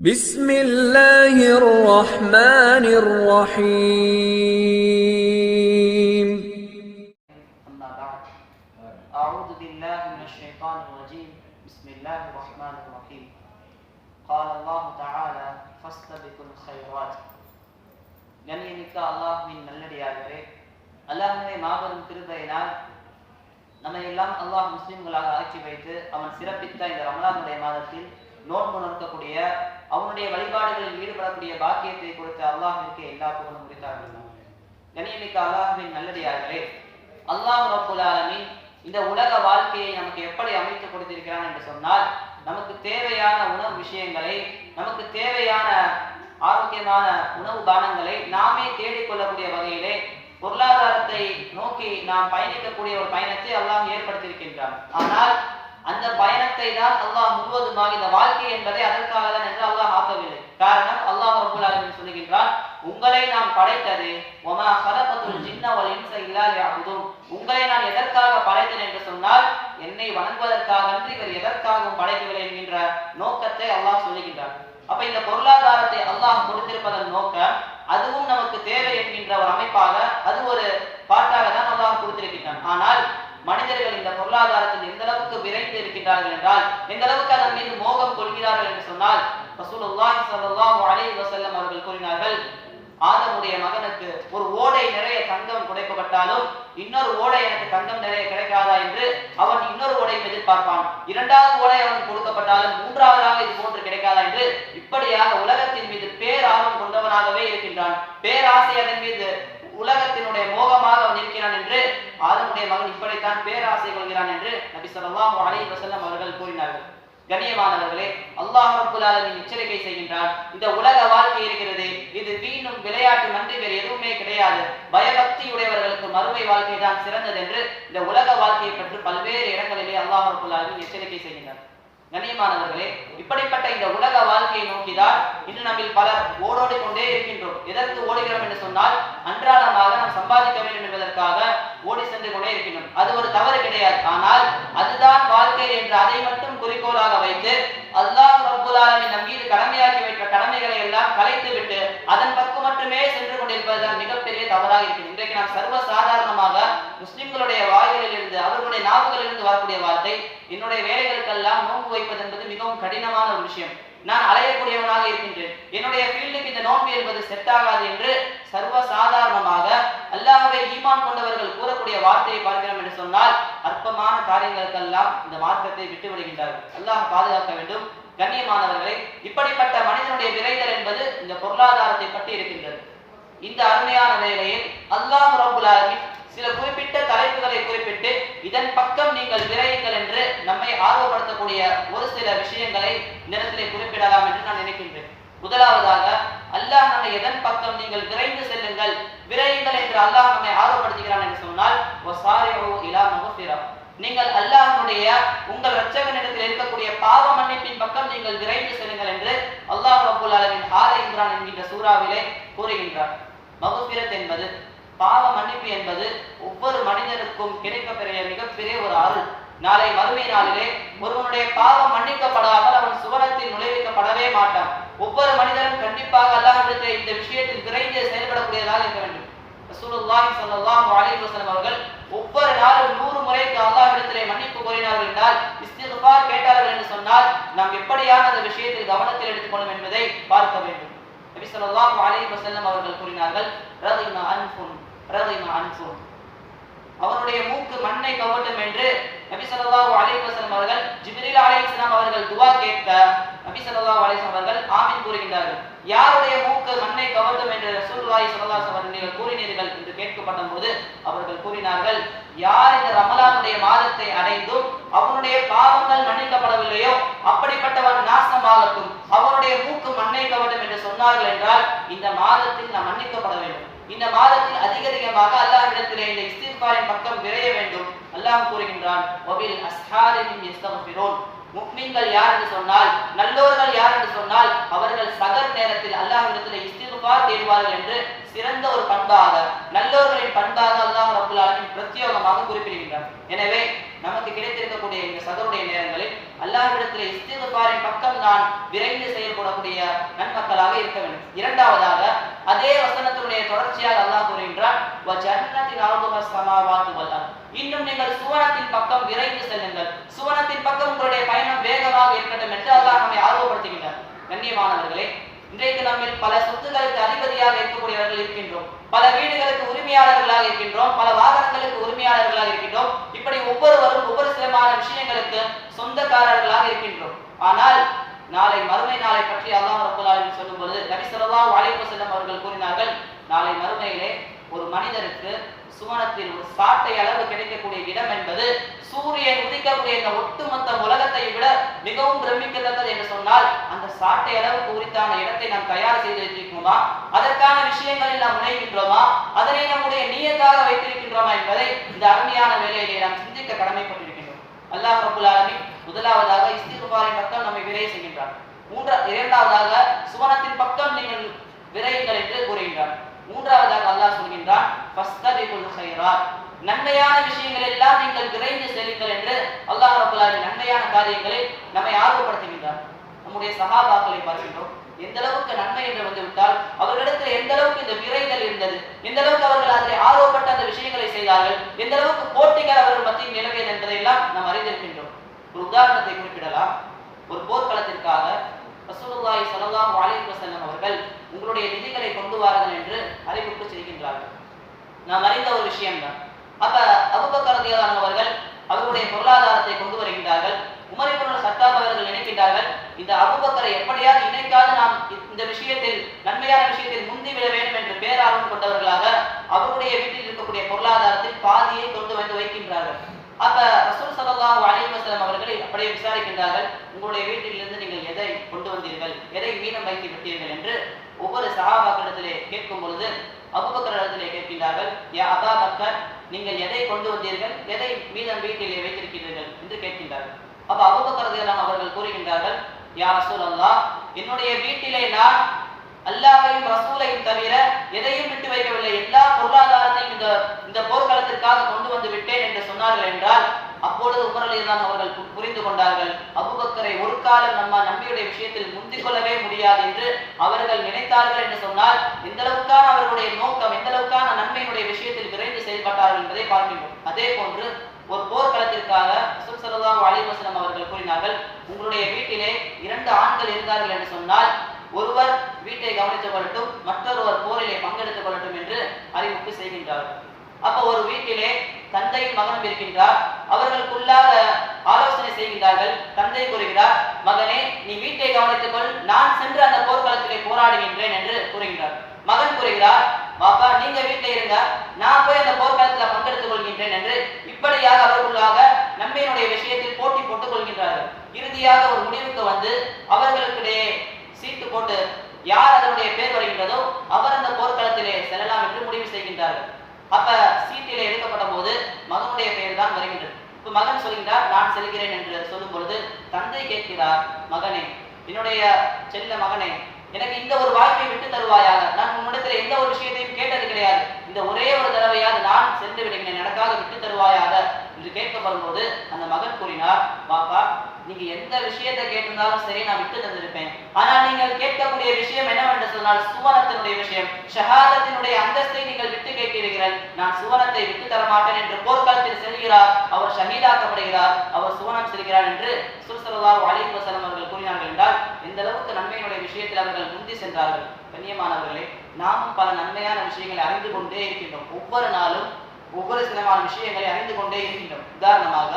بسم الله الرحمن الرحيم أما بعد أعوذ بالله من الشيطان الرجيم بسم الله الرحمن الرحيم قال الله تعالى فاستبقوا الخيرات கண்ணியமிக்க அல்லாஹ்வின் நல்லடியார்களே அல்லாஹ்வுடைய மாபெரும் கிருபையினால் நம்மை எல்லாம் அல்லாஹ் முஸ்லிம்களாக ஆக்கி வைத்து அவன் சிறப்பித்த இந்த ரமலானுடைய மாதத்தில் நோன்பு நடத்தக்கூடிய அவனுடைய வழிபாடுகளில் ஈடுபடக்கூடிய பாக்கியத்தை கொடுத்த அல்லாஹிற்கு எல்லா புகழும் முடித்தார்கள் கண்ணியமிக்க அல்லாஹ்வின் நல்லடியார்களே அல்லாஹ் ரப்புல் இந்த உலக வாழ்க்கையை நமக்கு எப்படி அமைத்து கொடுத்திருக்கிறான் என்று சொன்னால் நமக்கு தேவையான உணவு விஷயங்களை நமக்கு தேவையான ஆரோக்கியமான உணவு பானங்களை நாமே தேடிக்கொள்ளக்கூடிய வகையிலே பொருளாதாரத்தை நோக்கி நாம் பயணிக்கக்கூடிய ஒரு பயணத்தை அல்லாஹ் ஏற்படுத்தியிருக்கின்றான். ஆனால் அந்த பயணத்தை தான் அல்லாஹ் முழுவதுமாக இந்த வாழ்க்கை என்பதை அதற்காக தான் என்று அல்லாஹ் ஆக்கவில்லை. காரணம் அல்லாஹ் ரபுல் ஆலமீன் சொல்லுகின்றான் உங்களை நான் படைத்தது ஒமா ஹலகத்துல் ஜின்ன வல் இன்ச இல்லா உங்களை நான் எதற்காக படைத்தேன் என்று சொன்னால் என்னை வணங்குவதற்காக அன்றி இவர் எதற்காகவும் படைக்கவில்லை என்கின்ற நோக்கத்தை அல்லாஹ் சொல்லுகின்றார் அப்ப இந்த பொருளாதாரத்தை அல்லாஹ் கொடுத்திருப்பதன் நோக்கம் அதுவும் நமக்கு தேவை என்கின்ற ஒரு அமைப்பாக அது ஒரு பாட்டாக தான் அல்லாஹ் கொடுத்திருக்கின்றான். ஆனால் மனிதர்கள் இந்த பொருளாதாரத்தில் எந்த அளவுக்கு விரைந்து இருக்கின்றார்கள் என்றால் எந்த அளவுக்கு அதன் மீது மோகம் கொள்கிறார்கள் என்று சொன்னால் ரசூலுல்லாஹி ஸல்லல்லாஹு அலைஹி வஸல்லம் அவர்கள் கூறினார்கள் ஆதமுடைய மகனுக்கு ஒரு ஓடை நிறைய தங்கம் குடைக்கப்பட்டாலும் இன்னொரு ஓடை எனக்கு தங்கம் நிறைய கிடைக்காதா? என்று அவன் இன்னொரு ஓடையும் எதிர்பார்ப்பான். இரண்டாவது ஓடை அவன் கொடுக்கப்பட்டாலும் மூன்றாவதாக இது போன்று கிடைக்காதா என்று இப்படியாக உலகத்தின் மீது பேரார்வம் கொண்டவனாகவே இருக்கின்றான். பேராசை அதன் மீது உலகத்தினுடைய மோகமாக அவன் இருக்கிறான் என்று ஆதமுடைய மகன் இப்படித்தான் பேராசை கொள்கிறான் என்று நபி சொல்லலாம் அலைஹி வசல்லம் அவர்கள் கூறினார்கள். கண்ணியமானவர்களே அல்லாஹ் ரப்புல் எச்சரிக்கை செய்கின்றான் இந்த உலக வாழ்க்கை இருக்கிறது. இது வீணும் விளையாட்டு நன்றி வேறு எதுவுமே கிடையாது. பயபக்தியுடையவர்களுக்கு மறுமை வாழ்க்கை தான் சிறந்தது என்று இந்த உலக வாழ்க்கையை பற்றி பல்வேறு இடங்களிலே அல்லாஹ் ரப்புல் எச்சரிக்கை செய்கின்றார். கண்ணியமானவர்களே இப்படிப்பட்ட இந்த உலக வாழ்க்கையை நோக்கிதான் இன்று நம்மில் பலர் ஓடோடி கொண்டே இருக்கின்றோம். எதற்கு ஓடுகிறோம் என்று சொன்னால் அன்றாடமாக நாம் சம்பாதிக்க வேண்டும் என்பதற்காக ஓடி சென்று கொண்டே இருக்கின்றோம் அது ஒரு தவறு கிடையாது. ஆனால் அதுதான் வாழ்க்கை என்று அதை மட்டும் குறிக்கோளாக வைத்து அல்லாஹ் ரப்புல் ஆலமீன் நம் மீது கடமையாக்கி வைத்த கடமைகளை எல்லாம் கலைத்து விட்டு அதன் பக்கம் மட்டுமே சென்று கொண்டிருப்பதுதான் மிகப்பெரிய தவறாக இருக்கிறது. இன்றைக்கு நாம் சர்வ சாதாரணமாக முஸ்லிம்களுடைய வாயிலில் இருந்து அவர்களுடைய நாவுகளிலிருந்து வரக்கூடிய வார்த்தை என்னுடைய வேலைகளுக்கெல்லாம் நோன்பு வைப்பது என்பது மிகவும் கடினமான ஒரு விஷயம். நான் அலையக்கூடியவனாக இருக்கின்றேன். என்னுடைய ஃபீல்டுக்கு இந்த நோன்பு என்பது செட் ஆகாது என்று சர்வ சாதாரணமாக அல்லாஹ்வை ஈமான் கொண்டவர்கள் கூறக்கூடிய வார்த்தையை பார்க்கிறோம் என்று சொன்னால் அற்பமான காரியங்களுக்கெல்லாம் இந்த மார்க்கத்தை விட்டு விடுகின்றார்கள். அல்லாஹ் பாதுகாக்க வேண்டும். கண்ணியமானவர்களை இப்படிப்பட்ட மனிதனுடைய விரைதல் என்பது இந்த பொருளாதாரத்தை பற்றி இருக்கின்றது. இந்த அருமையான வேலையில் அல்லாஹ் ரப்புல் சில குறிப்பிட்ட தலைப்புகளை குறிப்பிட்டு இதன் பக்கம் நீங்கள் விரையுங்கள் என்று நம்மை ஆர்வப்படுத்தக்கூடிய ஒரு சில விஷயங்களை நிறத்திலே குறிப்பிடலாம் என்று நான் நினைக்கின்றேன். முதலாவதாக அல்லாஹ் நம்மை எதன் பக்கம் நீங்கள் விரைந்து செல்லுங்கள் விரைங்கள் என்று அல்லாஹ் நம்மை ஆர்வப்படுத்துகிறான் என்று சொன்னால் நீங்கள் அல்லாஹனுடைய உங்கள் இரட்சகனிடத்தில் இருக்கக்கூடிய பாவ மன்னிப்பின் பக்கம் நீங்கள் விரைந்து செல்லுங்கள் என்று அல்லாஹ் அபுல் ஆலமீன் ஆல இம்ரான் என்கின்ற சூறாவிலே கூறுகின்றார். மகுபிரத் என்பது பாவ மன்னிப்பு என்பது ஒவ்வொரு மனிதனுக்கும் கிடைக்கப்பெரிய மிகப்பெரிய ஒரு அருள். நாளை மறுமை நாளிலே ஒருவனுடைய பாவம் மன்னிக்கப்படாமல் அவன் சுவனத்தில் நுழைவிக்கப்படவே மாட்டான். ஒவ்வொரு மனிதனும் கண்டிப்பாக அல்லாஹ்விடத்தில் இந்த விஷயத்தில் விரைந்து செயல்படக்கூடியதாக இருக்க வேண்டும். ரசூலுல்லாஹி ஸல்லல்லாஹு அலைஹி வஸல்லம் அவர்கள் ஒவ்வொரு நாளும் நூறு முறைக்கு அல்லாஹ்விடத்திலே மன்னிப்பு கோரினார்கள் என்றால் இஸ்திக்பார் கேட்டார்கள் என்று சொன்னால் நாம் எப்படியான அந்த விஷயத்தில் கவனத்தில் எடுத்துக்கொள்ளும் என்பதை பார்க்க வேண்டும். நபி ஸல்லல்லாஹு அலைஹி வஸல்லம் அவர்கள் கூறினார்கள் ரதிமா அன்ஃபுன் ரதிமா அன்ஃபுன். அவருடைய மூக்கு மண்ணை கவட்டும் என்று நபி ஸல்லல்லாஹு அலைஹி வஸல்லம் அவர்கள் ஜிப்ரீல் அலைஹிஸ்ஸலாம் அவர்கள் துஆ கேட்க நபி ஸல்லல்லாஹு அலைஹி அவர்கள் ஆமீன் கூறுகின்றார்கள். யாருடைய மூக்கு மண்ணை கவட்டும் என்று ரசூலுல்லாஹி ஸல்லல்லாஹு அலைஹி வஸல்லம் நீங்கள் கூறினீர்கள் என்று கேட்கப்பட்ட போது அவர்கள் கூறினார்கள் யார் இந்த ரமலானுடைய மாதத்தை அடைந்தும் அவனுடைய பாவங்கள் மன்னிக்கப்படவில்லையோ? அப்படிப்பட்டவன் நாசமாகட்டும். அவனுடைய மூக்கு மண்ணை கவட்டும் என்று சொன்னார்கள் என்றால் இந்த மாதத்தில் நாம் மன்னிக்கப்பட வேண்டும். இந்த மாதத்தில் அதிக அதிகமாக அல்லாஹ்விடத்திலே இந்த இஸ்திஃபாரின் பக்கம் விரைய வேண்டும். அல்லாஹ் கூறுகின்றான் வபில் அஸ்ஹாரின் முக்மின்கள் யார் என்று சொன்னால் நல்லோர்கள் யார் என்று சொன்னால் அவர்கள் சகர் நேரத்தில் அல்லாஹ்விடத்தில் இஸ்திஃபார் தேடுவார்கள் என்று சிறந்த ஒரு பண்பாக நல்லோர்களின் பண்பாக அல்லாஹ் ரப்புல் ஆலமீன் குறிப்பிடுகின்றார். எனவே நமக்கு கிடைத்திருக்கக்கூடிய இந்த சகருடைய நேரங்களில் அல்லாஹ்விடத்தில் இஸ்திகுபாரின் பக்கம் நான் விரைந்து செயல்படக்கூடிய நன்மக்களாக இருக்க வேண்டும். இரண்டாவதாக அதே வசனத்தினுடைய தொடர்ச்சியாக அல்லாஹ் கூறுகின்றான் இன்னும் நீங்கள் சுவனத்தின் பக்கம் விரைந்து செல்லுங்கள். சுவனத்தின் பக்கம் உங்களுடைய பயணம் வேகமாக இருக்கட்டும் என்று அல்லாஹ் நம்மை ஆர்வப்படுத்துகின்றார். கண்ணியமானவர்களே இன்றைக்கு நம்மில் பல சொத்துக்களுக்கு அதிபதியாக இருக்கக்கூடியவர்கள் இருக்கின்றோம். பல வீடுகளுக்கு உரிமையாளர்களாக இருக்கின்றோம். பல வாகனங்களுக்கு உரிமையாளர்களாக இருக்கின்றோம். இப்படி ஒவ்வொருவரும் ஒவ்வொரு சிலமான விஷயங்களுக்கு சொந்தக்காரர்களாக இருக்கின்றோம். ஆனால் நாளை மறுமை நாளை பற்றி அல்லாஹ் ரப்பல் ஆலமீன் சொல்லும் பொழுது நபி ஸல்லல்லாஹு அலைஹி வஸல்லம் அவர்கள் கூறினார்கள் நாளை மறுமையிலே ஒரு மனிதருக்கு சுவனத்தில் ஒரு சாட்டை அளவு கிடைக்கக்கூடிய இடம் என்பது சூரியன் உதிக்கக்கூடிய இந்த ஒட்டுமொத்த உலகத்தை விட மிகவும் பிரமிக்கத்தக்கது என்று சொன்னால் அந்த சாட்டை அளவுக்கு உரித்தான இடத்தை நாம் தயார் செய்து வைத்திருக்கிறோமா அதற்கான விஷயங்களில் நாம் முனைகின்றோமா? அதனை நம்முடைய நீயத்தாக வைத்திருக்கின்றோமா என்பதை இந்த அருமையான வேலையிலே நாம் சிந்திக்க கடமைப்பட்டிருக்கின்றோம். அல்லாஹ் ரபுல் ஆலமி முதலாவதாக இஸ்திகுபாரின் பக்கம் நம்மை விரை செய்கின்றார் மூன்றா இரண்டாவதாக சுவனத்தின் பக்கம் நீங்கள் விரையுங்கள் என்று கூறுகின்றார் மூன்றாவதாக அல்லாஹ் சொல்கின்றான் நன்மையான விஷயங்கள் எல்லாம் நீங்கள் விரைந்து செல்லுங்கள் என்று அல்லாஹ் ரபுல் நன்மையான காரியங்களை நம்மை ஆர்வப்படுத்துகின்றார் நம்முடைய சகாபாக்களை பார்க்கின்றோம். எந்த அளவுக்கு நன்மை என்று வந்து விட்டால் அவர்களிடத்தில் எந்த அளவுக்கு இந்த விரைதல் இருந்தது எந்த அளவுக்கு அவர்கள் அதில் ஆர்வப்பட்ட அந்த விஷயங்களை செய்தார்கள் எந்த அளவுக்கு போட்டிகள் அவர்கள் மத்தியில் நிலவியது என்பதையெல்லாம் நாம் அறிந்திருக்கின்றோம். ஒரு உதாரணத்தை குறிப்பிடலாம். ஒரு போர்க்களத்திற்காக ரசூலுல்லாஹி ஸல்லல்லாஹு அலைஹி வஸல்லம் அவர்கள் உங்களுடைய நிதிகளை கொண்டு வாருங்கள் என்று அறிவிப்பு செய்கின்றார்கள். நாம் அறிந்த ஒரு விஷயம்தான். அப்ப அபூபக்கர் அவர்கள் அவர்களுடைய பொருளாதாரத்தை கொண்டு வருகின்றார்கள். இந்த அபூபக்கரை எப்படியாவது இணைக்காது நாம் இந்த விஷயத்தில் நன்மையான விஷயத்தில் முந்தி விட வேண்டும் என்று பேரார்வம் கொண்டவர்களாக அவருடைய வீட்டில் இருக்கக்கூடிய பொருளாதாரத்தில் பாதியை கொண்டு வந்து வைக்கின்றார்கள். அப்ப ரசூல் ஸல்லல்லாஹு அலிவசலம் அவர்களை அப்படியே விசாரிக்கின்றார்கள் உங்களுடைய வீட்டிலிருந்து நீங்கள் எதை கொண்டு வந்தீர்கள்? எதை மீனம் வைத்து விட்டீர்கள்? என்று ஒவ்வொரு சஹாபாக்களிடத்திலே கேட்கும் பொழுது அபுபக்கரிடத்திலே கேட்கின்றார்கள் யா அபா பக்கர் நீங்கள் எதை கொண்டு வந்தீர்கள்? எதை மீதம் வீட்டிலே வைத்திருக்கிறீர்கள்? என்று கேட்கின்றார்கள். அப்ப அபூபக்கர் அவர்கள் கூறுகின்றார்கள் யா ரசூல் என்னுடைய வீட்டிலே நான் அல்லாவையும் ரசூலையும் தவிர எதையும் விட்டு வைக்கவில்லை. எல்லா பொருளாதாரத்தையும் இந்த இந்த போர்க்களத்திற்காக கொண்டு வந்து விட்டேன் என்று சொன்னார்கள் என்றால் அப்பொழுது உமரலிதான் அவர்கள் புரிந்து கொண்டார்கள். அபுபக்கரை ஒரு காலம் நம்ம நம்பியுடைய விஷயத்தில் முந்திக் கொள்ளவே முடியாது என்று அவர்கள் நினைத்தார்கள் என்று சொன்னால் எந்த அளவுக்கான அவர்களுடைய நோக்கம் எந்த அளவுக்கான நன்மையினுடைய விஷயத்தில் விரைந்து செயல்பட்டார்கள் என்பதை பார்க்கின்றோம். அதே போன்று ஒரு போர்க்களத்திற்காக ரசூல் ஸல்லல்லாஹு அவர்கள் கூறினார்கள் உங்களுடைய வீட்டிலே இரண்டு ஆண்கள் இருந்தார்கள் என்று சொன்னால் ஒருவர் வீட்டை கவனித்துக் கொள்ளட்டும் மற்றொருவர் போரிலே பங்கெடுத்துக் கொள்ளட்டும் என்று அறிவிப்பு செய்கின்றார்கள். அப்போ ஒரு வீட்டிலே தந்தையும் மகனும் இருக்கின்றார். அவர்களுக்குள்ளாக ஆலோசனை செய்கின்றார்கள். தந்தை கூறுகிறார் மகனே நீ வீட்டை கவனித்துக் கொள். நான் சென்று அந்த போர்க்களத்திலே போராடுகின்றேன் என்று கூறுகிறார் மகன் கூறுகிறார் பாப்பா நீங்க வீட்டில் இருங்க. நான் போய் அந்த போர்க்களத்தில் கொள்கின்றேன் என்று இப்படியாக அவர்களுக்காக நன்மையினுடைய விஷயத்தில் போட்டி போட்டுக் கொள்கின்றார்கள். இறுதியாக ஒரு முடிவுக்கு வந்து அவர்களுக்கிடையே சீட்டு போட்டு யார் அதனுடைய பேர் வருகின்றதோ அவர் அந்த போர்க்களத்திலே செல்லலாம் என்று முடிவு செய்கின்றார்கள். அப்ப சீட்டிலே எடுக்கப்பட்ட போது மகனுடைய பெயர் தான் வருகின்றது. இப்ப மகன் சொல்கின்றார் நான் செல்கிறேன் என்று சொல்லும் பொழுது தந்தை கேட்கிறார் மகனே என்னுடைய செல்ல மகனே எனக்கு இந்த ஒரு வாய்ப்பை விட்டு தருவாயாக. நான் உன்னிடத்தில் எந்த ஒரு விஷயத்தையும் கேட்டது கிடையாது. இந்த ஒரே ஒரு தடவையாவது நான் சென்று விடுகிறேன். எனக்காக விட்டு தருவாயாக. என்று கேட்கப்படும் போது அந்த மகன் கூறினார் பாப்பா நீங்க எந்த விஷயத்தை கேட்டிருந்தாலும் சரி நான் விட்டு தந்திருப்பேன். ஆனால் நீங்கள் கேட்கக்கூடிய விஷயம் என்னவென்று சொன்னால் சுவனத்தினுடைய விஷயம். ஷஹாதத்தினுடைய அந்தஸ்தை நீங்கள் விட்டு கேட்கிறீர்கள் நான் சுவனத்தை விட்டு தர மாட்டேன் என்று போர்க்காலத்தில் செல்கிறார். அவர் ஷஹீதாக்கப்படுகிறார். அவர் சுவனம் செல்கிறார் என்று சுல்சல்லாஹு அலைஹி வசலம் அவர்கள் கூறினார்கள் என்றால் எந்த அளவுக்கு நன்மையினுடைய விஷயத்தில் அவர்கள் முந்தி சென்றார்கள். கண்ணியமானவர்களே நாமும் பல நன்மையான விஷயங்களை அறிந்து கொண்டே இருக்கின்றோம். ஒவ்வொரு நாளும் ஒவ்வொரு சிலமான விஷயங்களை அறிந்து கொண்டே இருக்கின்றோம். உதாரணமாக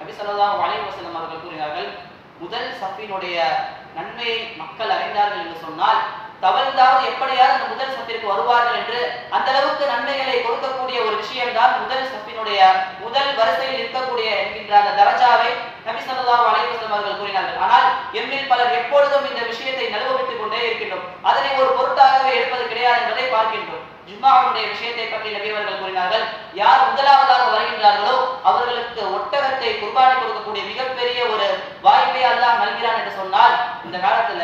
நபி ஸல்லல்லாஹு அலைஹி அவர்கள் கூறினார்கள் முதல் சஃபினுடைய நன்மையை மக்கள் அறிந்தார்கள் என்று சொன்னால் தவழ்ந்தாவது எப்படியாவது அந்த முதல் சஃபிற்கு வருவார்கள் என்று அந்த அளவுக்கு நன்மைகளை கொடுக்கக்கூடிய ஒரு விஷயம்தான் முதல் சஃபினுடைய முதல் வரிசையில் இருக்கக்கூடிய என்கின்ற அந்த தரஜாவை நபி சல்லாஹ் அலைவசம் அவர்கள் கூறினார்கள். ஆனால் எம்மில் பலர் எப்பொழுதும் இந்த விஷயத்தை நழுவவிட்டுக் கொண்டே இருக்கின்றோம். அதனை ஒரு பொருட்டாகவே எடுப்பது கிடையாது என்பதை பார்க்கின்றோம். ஜும்மாவுடைய விஷயத்தை பற்றி நபி அவர்கள் கூறினார்கள். யார் முதலாவதாக வருகின்றார்களோ அவர்களுக்கு ஒட்டகத்தை குர்பானி கொடுக்கக்கூடிய மிகப்பெரிய ஒரு வாய்ப்பை அல்லாஹ் நல்கிறான் என்று சொன்னால் இந்த காலத்துல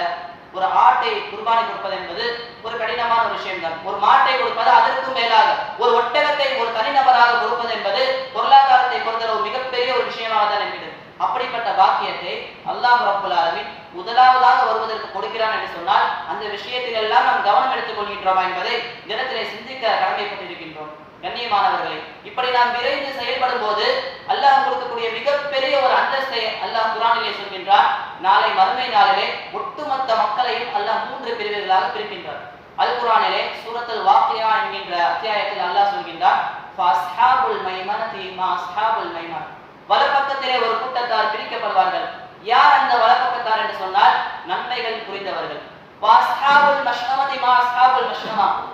ஒரு ஆட்டை குர்பானி கொடுப்பது என்பது ஒரு கடினமான ஒரு விஷயம் தான் ஒரு மாட்டை கொடுப்பது அதற்கும் மேலாக ஒரு ஒட்டகத்தை ஒரு தனிநபராக கொடுப்பது என்பது பொருளாதாரத்தை பொறுத்தளவு மிகப்பெரிய ஒரு விஷயமாக தான் இருக்கிறது. அப்படிப்பட்ட பாக்கியத்தை அல்லாஹ் ரப்புல் ஆலமின் முதலாவதாக வருவதற்கு கொடுக்கிறான் என்று சொன்னால் அந்த விஷயத்தில் எல்லாம் நாம் கவனம் எடுத்துக் கொள்கின்றோமா என்பதை தினத்திலே சிந்திக்க கடமைப்பட்டிருக்கின்றோம். கண்ணியமானவர்களே இப்படி நாம் விரைந்து செயல்படும் போது அல்லாஹ் கொடுக்கக்கூடிய மிகப்பெரிய ஒரு அந்தஸ்தை அல்லாஹ் குரானிலே சொல்கின்றார் நாளை மறுமை நாளிலே ஒட்டுமொத்த மக்களையும் அல்லாஹ் மூன்று பிரிவுகளாக பிரிக்கின்றார் அல் குரானிலே சூரத்தல் வாக்கியா என்கின்ற அத்தியாயத்தில் அல்லாஹ் சொல்கின்றார் ஃபஸ்ஹாபுல் மைமன். வலப்பக்கத்திலே ஒரு கூட்டத்தார் பிரிக்கப்படுவார்கள். யார் அந்த வலப்பக்கத்தார் என்று சொன்னால் நன்மைகள் புரிந்தவர்கள். வாஸ்ஹாபுல் மஷ்ஹமதி மா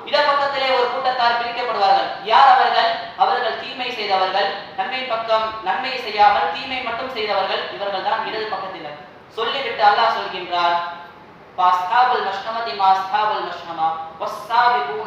இடப்பக்கத்திலே ஒரு கூட்டத்தார் பிரிக்கப்படுவார்கள். யார் அவர்கள்? அவர்கள் தீமை செய்தவர்கள். நன்மை பக்கம் நன்மை செய்யாமல் தீமை மட்டும் செய்தவர்கள். இவர்கள் தான் இடது பக்கத்தினர். சொல்லிவிட்டு அல்லாஹ் சொல்கின்றார் வாஸ்ஹாபுல் மஷ்ஹமதி மா அஸ்ஹாபுல் மஷ்ஹமா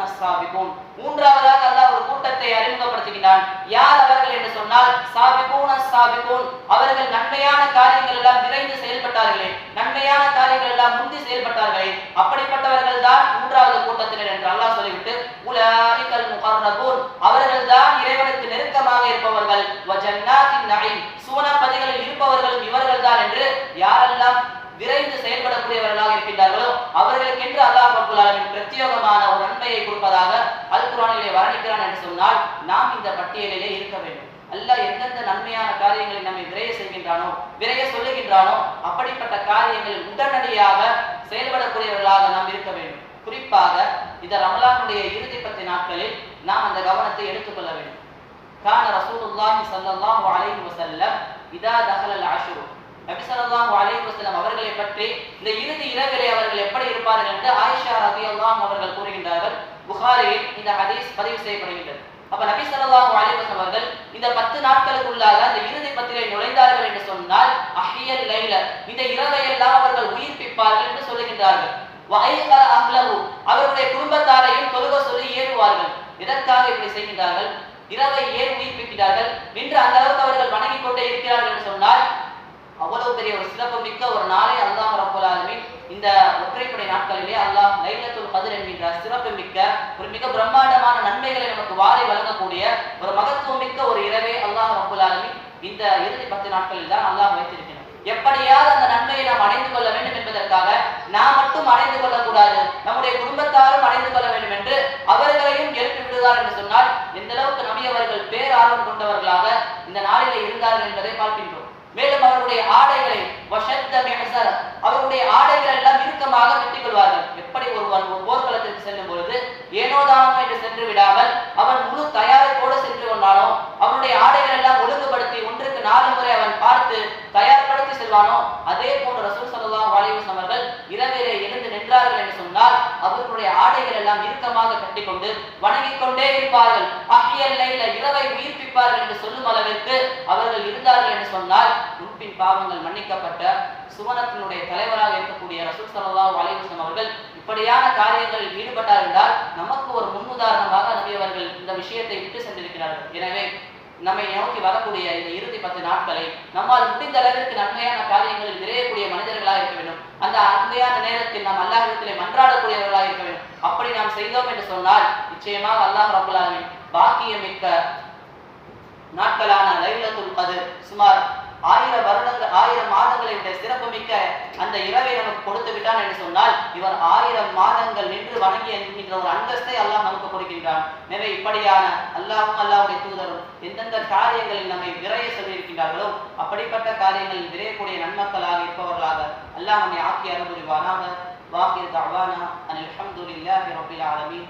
அஸ்ஸாபிகூன் மூன்றாவதாக அல்லாஹ் ஒரு கூட்டத்தை அறிமுகப்படுத்துகிறான் யார் அவர்கள் என்று சொன்னால் சாபிகூன சாபிகூன் அவர்கள் நன்மையான காரியங்கள் எல்லாம் விரைந்து செயல்பட்டார்களே. நன்மையான காரியங்கள் எல்லாம் முந்தி செயல்பட்டார்களே அப்படிப்பட்டவர்கள் தான் மூன்றாவது கூட்டத்தினர் என்று அல்லாஹ் சொல்லிவிட்டு உலாயிகல் முகர்ரபூன் அவர்கள் தான் இறைவனுக்கு நெருக்கமாக இருப்பவர்கள் வஜன்னாத்தின் நகைம் சூனப்பதிகளில் இருப்பவர்களும் இவர்கள் தான் என்று யாரெல்லாம் விரைந்து செயல்படக்கூடியவர்களாக இருக்கின்றார்களோ அவர்களுக்கென்று அல்லாஹ் ரப்புல் ஆலமீன் பிரத்யேகமான ஒரு நன்மையை கொடுப்பதாக அல் குர்ஆனிலே வர்ணிக்கிறான் என்று சொன்னால் நாம் இந்த பட்டியலிலே இருக்க வேண்டும் அல்லாஹ் எந்தெந்த நன்மையான காரியங்களை நம்மை விரைய செய்கின்றானோ விரைய சொல்லுகின்றானோ அப்படிப்பட்ட காரியங்களில் உடனடியாக செயல்படக்கூடியவர்களாக நாம் இருக்க வேண்டும். குறிப்பாக இந்த ரமலானுடைய இறுதி பத்து நாட்களில் நாம் அந்த கவனத்தை எடுத்துக்கொள்ள வேண்டும். கான ரசூலுல்லாஹி ஸல்லல்லாஹு அலைஹி வஸல்லம் இதா தஹலல் அஷ்ரு. நபி ஸல்லல்லாஹு அலைஹி வஸல்லம் அவர்களை பற்றி இந்த இறுதி இரவிலே அவர்கள் எப்படி இருப்பார்கள் என்று ஆயிஷா ரலியல்லாஹு அவர்கள் கூறுகின்றார்கள். புகாரியில் இந்த ஹதீஸ் பதிவு செய்யப்படுகின்றது. அப்ப நபி ஸல்லல்லாஹு அலைஹி வஸல்லம் அவர்கள் இந்த பத்து நாட்களுக்குள்ளாக அந்த இறுதி பத்திரை நுழைந்தார்கள் சொன்னால் அஹியல் லைல. இந்த இரவை எல்லாம் அவர்கள் உயிர்ப்பிப்பார்கள் என்று சொல்லுகின்றார்கள். வஐகல அஹ்லஹு. அவருடைய குடும்பத்தாரையும் தொழுக சொல்லி ஏறுவார்கள். எதற்காக இப்படி செய்கின்றார்கள்? இரவை ஏன் உயிர்ப்பிக்கிறார்கள் நின்று அந்த அளவுக்கு அவர்கள் வணங்கிக் கொண்டே இருக்கிறார்கள் என்று சொன்னால் அவ்வளவு பெரிய ஒரு சிறப்பு மிக்க ஒரு நாளை அல்லாஹ் ரப்பலாலுமே இந்த ஒற்றைப்படை நாட்களிலே அல்லாஹ் லைலத்துல் கதிர் என்கின்ற சிறப்பு மிக்க ஒரு மிக பிரம்மாண்டமான நன்மைகளை நமக்கு வாரி வழங்கக்கூடிய ஒரு மகத்துவம் மிக்க ஒரு இரவே அல்லாஹ் ரப்பலாலுமே இந்த இறுதி பத்து நாட்களில் எப்படியாவது அந்த நன்மையை நாம் அடைந்து கொள்ள வேண்டும் என்பதற்காக நாம் மட்டும் அடைந்து கொள்ளக்கூடாது. நம்முடைய குடும்பத்தாரும் அடைந்து கொள்ள வேண்டும் என்று அவர்களையும் எழுப்பி விடுவார் என்று சொன்னால் எந்த அளவுக்கு நபி அவர்கள் பேரார்வம் கொண்டவர்களாக இந்த நாளிலே இருந்தார்கள் என்பதை பார்க்கின்றோம். மேலும் அவருடைய ஆடைகளை அவருடைய ஆடைகள் எல்லாம் இறுக்கமாக கட்டிக் கொள்வார்கள். எப்படி ஒரு போர்க்களத்திற்கு செல்லும் பொழுது ஏனோதானோ என்று சென்று விடாமல் அவன் முழு தயாரிப்போடு சென்று கொண்டானோ அவனுடைய ஆடைகள் எல்லாம் ஒழுங்குபடுத்தி ஒன்றுக்கு நாலு முறை அவன் பார்த்து தயார்படுத்தி செல்வானோ அதே போன்ற ரசூல் ஸல்லல்லாஹு அலைஹி வஸல்லம் அவர்கள் இரவிலே எழுந்து நின்றார்கள் என்று சொன்னால் அவர்களுடைய ஆடைகள் எல்லாம் இறுக்கமாக கட்டிக்கொண்டு வணங்கிக் கொண்டே இரவை உயிர்ப்பிப்பார்கள் என்று சொல்லும் அளவிற்கு அவர்கள் இருந்தார்கள் என்று சொன்னால் உறுப்பின் பாவங்கள் மன்னிக்கப்பட்ட சுவனத்தினுடைய தலைவராக இருக்கக்கூடிய ரசூல் ஸல்லல்லாஹு அலைஹி அவர்கள் இப்படியான காரியங்களில் ஈடுபட்டார் என்றால் நமக்கு ஒரு முன்னுதாரணமாக நபி அவர்கள் இந்த விஷயத்தை விட்டு சென்றிருக்கிறார்கள். எனவே நம்மை நோக்கி வரக்கூடிய இந்த இறுதி பத்து நாட்களை நம்மால் முடிந்த அளவிற்கு நன்மையான காரியங்களில் நிறையக்கூடிய மனிதர்களாக இருக்க வேண்டும். அந்த அருமையான நேரத்தில் நாம் அல்லாஹிடத்திலே மன்றாடக்கூடியவர்களாக இருக்க வேண்டும். அப்படி நாம் செய்தோம் என்று சொன்னால் நிச்சயமாக அல்லாஹ் ரபுல் பாக்கியமிக்க நாட்களான லைலத்துல் கதிர் சுமார் ஆயிரம் வருடங்கள் ஆயிரம் மாதங்களை விட சிறப்புமிக்க அந்த இரவை நமக்கு கொடுத்து விட்டான் என்று சொன்னால் இவர் ஆயிரம் மாதங்கள் நின்று வணங்கி என்கின்ற ஒரு அந்தஸ்தை அல்லாஹ் நமக்கு கொடுக்கின்றான். எனவே இப்படியான அல்லாஹும் அல்லாவுடைய தூதரும் எந்தெந்த காரியங்களில் நம்மை விரைய சொல்லியிருக்கின்றார்களோ அப்படிப்பட்ட காரியங்களில் விரையக்கூடிய நன்மக்களாக இருப்பவர்களாக அல்லாஹ் நம்மை ஆக்கி அருள்புரிவானாக வாக்கிய தவானா அனில் அஹமதுல்லாஹி ரபில் ஆலமீன்.